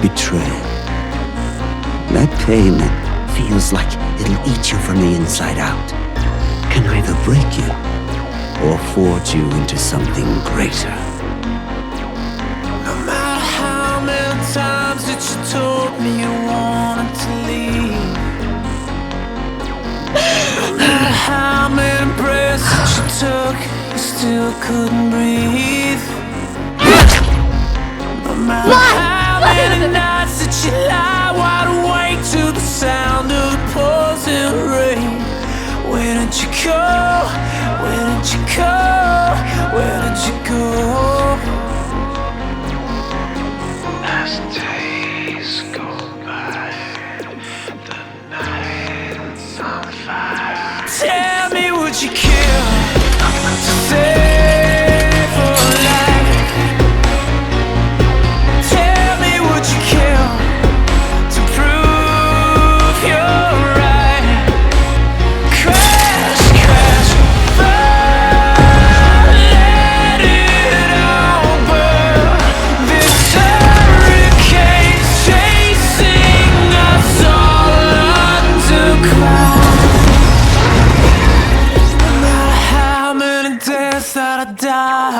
betrayal. That pain that feels like it'll eat you from the inside out can either break you or forge you into something greater. No matter how many times that you told me you wanted to leave. No matter how many breaths that you took, you still couldn't breathe. No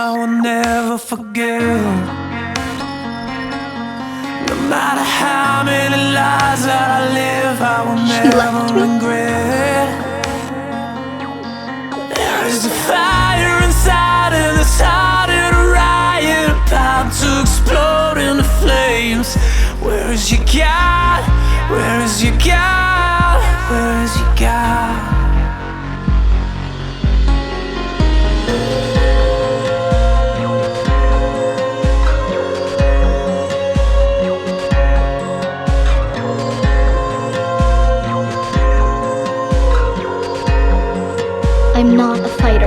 I will never forget. No matter how many lies that I live, I will never regret. There is a fire inside and it's starting a riot, about to explode into flames. Where is your God? Where is your God? I'm not a fighter.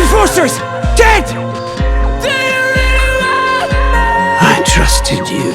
Enforcers! Dead! Do you really want me? I trusted you.